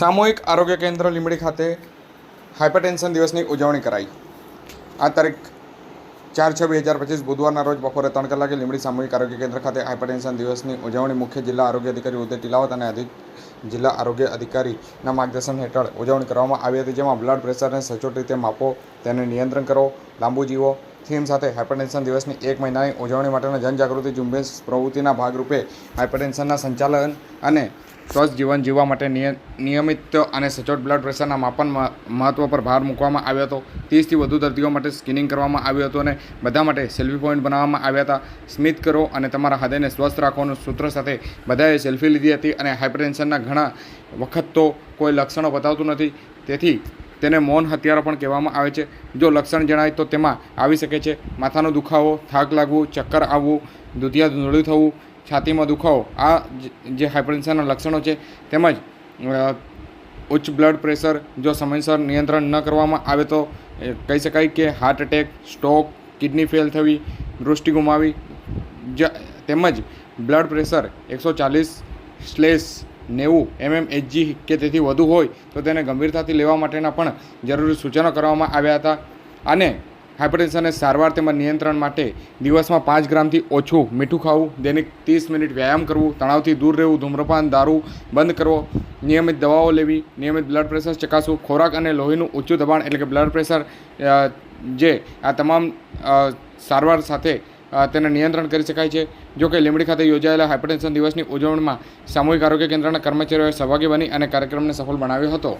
સામૂહિક આરોગ્ય કેન્દ્ર લીંબડી ખાતે હાઇપરટેન્શન દિવસની ઉજવણી કરાઈ. આ તારીખ ચાર છ બે હજાર પચીસ બુધવારના રોજ બપોરે ત્રણ કલાકે લીંબડી સામૂહિક આરોગ્ય કેન્દ્ર ખાતે હાઇપરટેન્શન દિવસની ઉજવણી મુખ્ય જિલ્લા આરોગ્ય અધિકારી ઉદય ટિલાવત અને અધિક જિલ્લા આરોગ્ય અધિકારીના માર્ગદર્શન હેઠળ ઉજવણી કરવામાં આવી હતી, જેમાં બ્લડ પ્રેશરને સચોટ રીતે માપો, તેને નિયંત્રણ કરો, લાંબુ જીવો, થીમ સાથે હાઇપરટેન્શન દિવસની એક મહિનાની ઉજવણી માટેના જનજાગૃતિ ઝુંબેશ પ્રવૃત્તિના ભાગરૂપે હાઇપરટેન્શનના સંચાલન અને સ્વસ્થ જીવન જીવવા માટે નિય- નિયમિત અને સચોટ બ્લડ પ્રેશરના માપન મહત્ત્વ પર ભાર મૂકવામાં આવ્યો હતો. ત્રીસથી વધુ દર્દીઓ માટે સ્કિનિંગ કરવામાં આવ્યું હતું અને બધા માટે સેલ્ફી પોઈન્ટ બનાવવામાં આવ્યા હતા. સ્મિત કરો અને તમારા હૃદયને સ્વસ્થ રાખવાનું સૂત્ર સાથે બધાએ સેલ્ફી લીધી હતી અને હાઇપરટેન્શનના ઘણા વખત તો કોઈ લક્ષણો બતાવતું નથી. તેથી તેને મૌન હત્યારો પણ કહેવામાં આવે છે. જો લક્ષણ જણાય તો તેમાં આવી શકે છે. માથાનો દુખાવો, થાક લાગવું, ચક્કર આવવું, દુધિયા ધૂંધળું થવું છાતીમાં દુખાવો. આ જે હાઇપરટેન્શનના લક્ષણો છે, તેમજ ઉચ્ચ બ્લડ પ્રેશર જો સમયસર નિયંત્રણ ન કરવામાં આવે તો કહી શકાય કે heart attack stroke kidney fail થવી, દૃષ્ટિ ગુમાવી તેમજ બ્લડ પ્રેશર એકસો ચાલીસ સ્લેશ નેવું એમએમ એચજી કે તેથી વધુ હોય, તો તેને ગંભીરતાથી લેવા માટેના પણ જરૂરી સૂચનો કરવામાં આવ્યા હતા. અને હાઇપરટેન્શનને સારવાર તેમજ નિયંત્રણ માટે દિવસમાં પાંચ ગ્રામથી ઓછું મીઠું ખાવું, દૈનિક ત્રીસ મિનિટ વ્યાયામ કરવું, તણાવથી દૂર રહેવું, ધૂમ્રપાન, દારૂ બંધ કરવો, નિયમિત દવાઓ લેવી, નિયમિત બ્લડ પ્રેશર ચકાસવું, ખોરાક અને લોહીનું ઊંચું દબાણ એટલે કે બ્લડ પ્રેશર જે આ તમામ સારવાર સાથે તેને નિયંત્રણ કરી શકાય છે. જો કે લીંબડી ખાતે યોજાયેલા હાઇપરટેન્શન દિવસની ઉજવણીમાં સામૂહિક આરોગ્ય કેન્દ્રના કર્મચારીઓએ સહભાગી બની અને કાર્યક્રમને સફળ બનાવ્યો હતો.